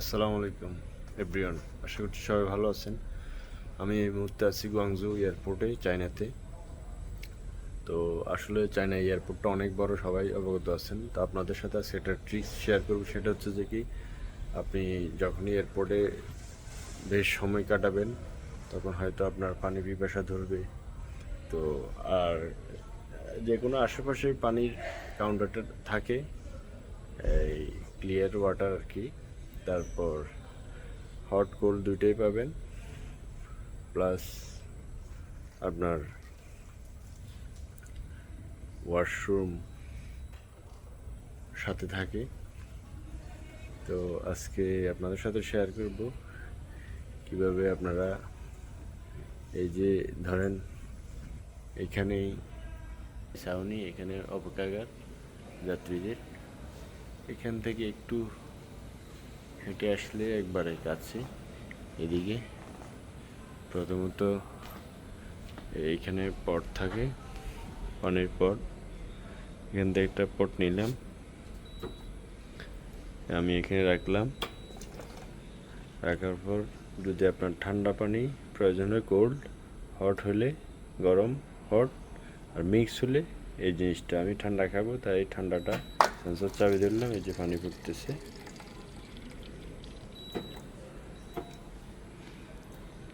আসসালামু আলাইকুম এভরিওয়ান আশা করছি সবাই ভালো আছেন। আমি এই মুহূর্তে আছি গুয়াংজু এয়ারপোর্টে, চায়নাতে। তো আসলে চায়না এয়ারপোর্টটা অনেক বড়, সবাই অবগত আছেন। তো আপনাদের সাথে আজকে একটা ট্রিক্স শেয়ার করব। সেটা হচ্ছে যে কি, আপনি যখনই এয়ারপোর্টে বেশ সময় কাটাবেন, তখন হয়তো আপনার পানি পিপাসা ধরবে। তো আর যে কোনো আশেপাশে পানির কাউন্টারটা থাকে, এই ক্লিয়ার ওয়াটার আর কি। তারপর হট কোল্ড দুইটাই পাবেন প্লাস আপনার ওয়াশরুম সাথে থাকে। তো আজকে আপনাদের সাথে শেয়ার করব, কীভাবে আপনারা এই যে ধরেন এখানেই ছাউনি, এখানে অপেক্ষাগার যাত্রীদের, এখান থেকে একটু হেঁটে আসলে একবারে কাছে এদিকে প্রথমত এইখানে পট থাকে পানির পট। এখান থেকে একটা পট নিলাম। আমি এখানে রাখলাম। রাখার পর যদি আপনার ঠান্ডা পানি প্রয়োজন হয় কোল্ড হট হলে, গরম হট আর মিক্স হলে এই জিনিসটা আমি ঠান্ডা খাব। তাই ঠান্ডাটা সেন্সর চাবি ধরলাম, এই যে পানি পড়তেছে